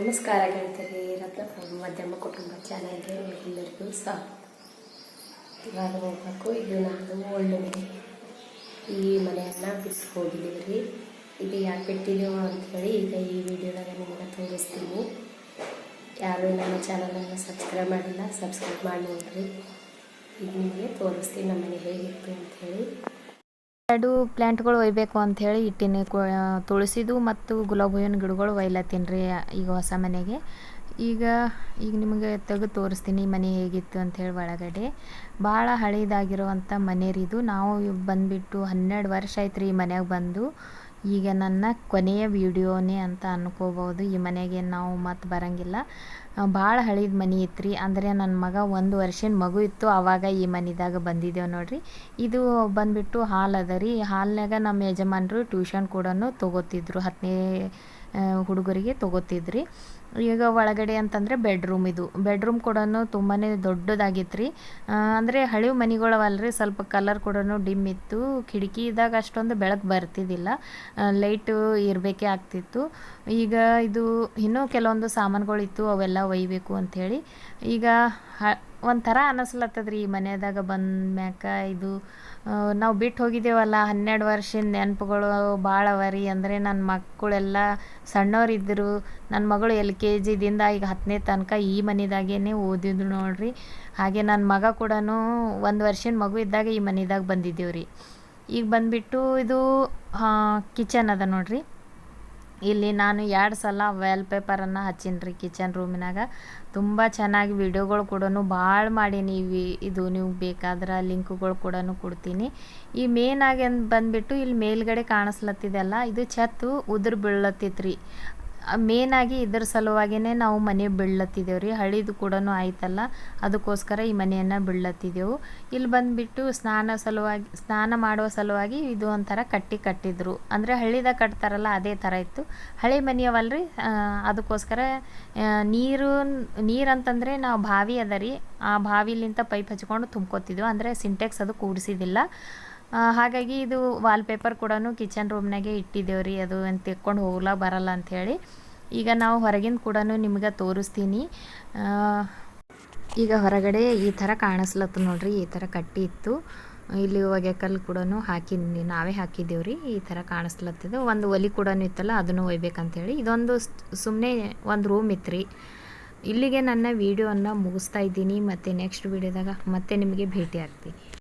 ನಮಸ್ಕಾರ ಗೆಳತಿಯರಿ ರತ್ನ ಮಧ್ಯಮ ಕುಟುಂಬ ಚಾನಲ್ಗೆ ಎಲ್ಲರಿಗೂ ಸ್ವಾಗತ. ಇವಾಗ ಹೋಗ್ಬೇಕು ಇದು ನಾನು ಒಳ್ಳೆ ಮನೆ ಈ ಮನೆಯನ್ನು ಬಿಟ್ಟು ಹೋಗಿದ್ದೀವಿ ರೀ ಇದು ಯಾಕೆ ಬಿಟ್ಟಿದ್ದೀವೋ ಅಂಥೇಳಿ ಈಗ ಈ ವಿಡಿಯೋದಾಗ ನಿಮಗೆ ತೋರಿಸ್ತೀನಿ. ಯಾರು ನಮ್ಮ ಚಾನಲನ್ನು ಸಬ್ಸ್ಕ್ರೈಬ್ ಮಾಡಿಲ್ಲ, ಸಬ್ಸ್ಕ್ರೈಬ್ ಮಾಡಿ ನೋಡ್ರಿ. ಈಗ ನಿಮಗೆ ತೋರಿಸ್ತೀನಿ ನಮ್ಮ ಮನೆ ಹೇಗಿತ್ತು ಅಂಥೇಳಿ ಎರಡು ಪ್ಲ್ಯಾಂಟ್ಗಳು ಒಯ್ಬೇಕು ಅಂಥೇಳಿ ಇಟ್ಟಿನಿ. ತುಳಸಿದು ಮತ್ತು ಗುಲಾಬಿ ಹೂವಿನ ಗಿಡಗಳು ಒಯ್ಲತ್ತೀನಿ ರೀ ಈಗ ಹೊಸ ಮನೆಗೆ. ಈಗ ಈಗ ನಿಮಗೆ ತೆಗೆದು ತೋರಿಸ್ತೀನಿ ಮನೆ ಹೇಗಿತ್ತು ಅಂಥೇಳಿ ಒಳಗಡೆ. ಭಾಳ ಹಳೇದಾಗಿರುವಂಥ ಮನೆ ಇದು. ನಾವು ಬಂದುಬಿಟ್ಟು ಹನ್ನೆರಡು ವರ್ಷ ಆಯ್ತು ರೀ ಈ ಮನೆಗೆ ಬಂದು. ಈಗ ನನ್ನ ಕೊನೆಯ ವಿಡಿಯೋನೇ ಅಂತ ಅನ್ಕೋಬೋದು ಈ ಮನೆಗೆ ನಾವು ಮತ್ತೆ ಬರಂಗಿಲ್ಲ. ಭಾಳ ಹಳಿದ ಮನೆ ಇತ್ತು ರೀ ಅಂದರೆ ನನ್ನ ಮಗ ಒಂದು ವರ್ಷದ ಮಗು ಇತ್ತು. ಆವಾಗ ಈ ಮನೆದಾಗ ಬಂದಿದ್ದೇವೆ ನೋಡಿರಿ. ಇದು ಬಂದುಬಿಟ್ಟು ಹಾಲ್ ಅದ ರೀ ಹಾಲ್ನಾಗ ನಮ್ಮ ಯಜಮಾನರು ಟ್ಯೂಷನ್ ಕೂಡ ತೊಗೋತಿದ್ರು. ಹತ್ತನೇ ಹುಡುಗರಿಗೆ ತೊಗೋತಿದ್ರಿ. ಈಗ ಒಳಗಡೆ ಅಂತಂದರೆ ಬೆಡ್ರೂಮ್ ಇದು. ಬೆಡ್ರೂಮ್ ಕೂಡ ತುಂಬಾ ದೊಡ್ಡದಾಗಿತ್ತು ರೀ ಅಂದರೆ ಹಳೆಯ ಮನೆಗಳವಲ್ರಿ, ಸ್ವಲ್ಪ ಕಲರ್ ಕೂಡ ಡಿಮ್ ಇತ್ತು. ಕಿಟಕಿದಾಗ ಅಷ್ಟೊಂದು ಬೆಳಕು ಬರ್ತಿದ್ದಿಲ್ಲ. ಲೈಟು ಇರಬೇಕೇ ಆಗ್ತಿತ್ತು. ಈಗ ಇದು ಇನ್ನೂ ಕೆಲವೊಂದು ಸಾಮಾನುಗಳಿತ್ತು, ಅವೆಲ್ಲ ಒಯ್ಯಬೇಕು ಅಂಥೇಳಿ. ಈಗ ಒಂಥರ ಅನಿಸ್ಲತ್ತದ್ರಿ ಈ ಮನೆದಾಗ ಬಂದ ಮ್ಯಾಕ ಇದು ನಾವು ಬಿಟ್ಟು ಹೋಗಿದ್ದೇವಲ್ಲ, ಹನ್ನೆರಡು ವರ್ಷದ ನೆನಪುಗಳು ಭಾಳ ಅವ ಅಂದರೆ ನನ್ನ ಮಕ್ಕಳೆಲ್ಲ ಸಣ್ಣವರಿದ್ದರು ನನ್ನ ಮಗಳು ಎಲ್ ಕೆ ಜಿದಿಂದ ಈಗ ಹತ್ತನೇ ತನಕ ಈ ಮನೆದಾಗೇ ಓದಿದ್ರು ನೋಡ್ರಿ. ಹಾಗೆ ನನ್ನ ಮಗ ಕೂಡ ಒಂದು ವರ್ಷದ ಮಗು ಇದ್ದಾಗ ಈ ಮನೆದಾಗ ಬಂದಿದ್ದೇವೆ ರೀ ಈಗ ಬಂದುಬಿಟ್ಟು ಇದು ಕಿಚನ್ ಅದ ನೋಡ್ರಿ. ಇಲ್ಲಿ ನಾನು ಎರಡು ಸಲ ವಾಲ್ ಪೇಪರನ್ನು ಹಚ್ಚೀನಿ ರೀ ಕಿಚನ್ ರೂಮಿನಾಗ ತುಂಬ ಚೆನ್ನಾಗಿ ವಿಡಿಯೋಗಳು ಕೂಡ ಭಾಳ ಮಾಡೀನಿ ಇದು ನೀವು ಬೇಕಾದ್ರೆ ಲಿಂಕ್ಗಳು ಕೂಡ ಕೊಡ್ತೀನಿ. ಈ ಮೇನ್ ಆಗಿ ಬಂದುಬಿಟ್ಟು ಇಲ್ಲಿ ಮೇಲ್ಗಡೆ ಕಾಣಿಸ್ಲತ್ತಿದೆಲ್ಲ ಇದು ಛತ್ತು ಉದುರು ಬೀಳತ್ತಿತ್ತು ಮೇನಾಗಿ ಇದ್ರ ಸಲುವಾಗಿಯೇ ನಾವು ಮನೆ ಬೀಳತ್ತಿದ್ದೇವೆ ರೀ ಹಳಿದು ಕೂಡ ಆಯ್ತಲ್ಲ, ಅದಕ್ಕೋಸ್ಕರ ಈ ಮನೆಯನ್ನು ಬೀಳತ್ತಿದ್ದೆವು ಇಲ್ಲಿ ಬಂದುಬಿಟ್ಟು ಸ್ನಾನ ಸಲುವಾಗಿ, ಸ್ನಾನ ಮಾಡುವ ಸಲುವಾಗಿ ಇದು ಒಂಥರ ಕಟ್ಟಿ ಕಟ್ಟಿದ್ರು. ಅಂದರೆ ಹಳ್ಳಿದಾಗ ಕಟ್ತಾರಲ್ಲ, ಅದೇ ಥರ ಇತ್ತು. ಹಳೆ ಮನೆಯವಲ್ರಿ ಅದಕ್ಕೋಸ್ಕರ ನೀರು ನೀರು ಅಂತಂದರೆ ನಾವು ಬಾವಿ ಅದ ರೀ. ಆ ಬಾವಿಲಿಂತ ಪೈಪ್ ಹಚ್ಕೊಂಡು ತುಂಬ್ಕೊತಿದ್ದೆವು ಅಂದರೆ ಸಿಂಟೆಕ್ಸ್ ಅದು ಕೂಡಿಸಿದಿಲ್ಲ. ಹಾಗಾಗಿ ಇದು ವಾಲ್ಪೇಪರ್ ಕೂಡ ಕಿಚನ್ ರೂಮ್ನಾಗೆ ಇಟ್ಟಿದ್ದೇವೆ ರೀ. ಅದು ಅಂತ ತೆಕ್ಕೊಂಡು ಹೋಗ್ಲಾ ಬರಲ್ಲ ಅಂಥೇಳಿ ಈಗ ನಾವು ಹೊರಗಿಂದ ಕೂಡ ನಿಮ್ಗೆ ತೋರಿಸ್ತೀನಿ. ಈಗ ಹೊರಗಡೆ ಈ ಥರ ಕಾಣಿಸ್ಲತ್ತು ನೋಡ್ರಿ, ಈ ಥರ ಕಟ್ಟಿ ಇತ್ತು. ಇಲ್ಲಿ ಒಗೆಕಲ್ಲು ಕೂಡ ಹಾಕಿ ನಾವೇ ಹಾಕಿದ್ದೇವೆ ರೀ. ಈ ಥರ ಕಾಣಿಸ್ಲತ್ತಿದ್ದು ಒಂದು ಒಲಿ ಕೂಡ ಇತ್ತಲ್ಲ, ಅದನ್ನು ಒಯ್ಬೇಕಂತೇಳಿ ಇದೊಂದು ಸುಮ್ಮನೆ ಒಂದು ರೂಮ್ ಇತ್ತು ಇಲ್ಲಿಗೆ ನನ್ನ ವೀಡಿಯೋವನ್ನು ಮುಗಿಸ್ತಾ ಇದ್ದೀನಿ. ಮತ್ತು ನೆಕ್ಸ್ಟ್ ವೀಡಿಯೋದಾಗ ಮತ್ತೆ ನಿಮಗೆ ಭೇಟಿ ಆಗ್ತೀನಿ.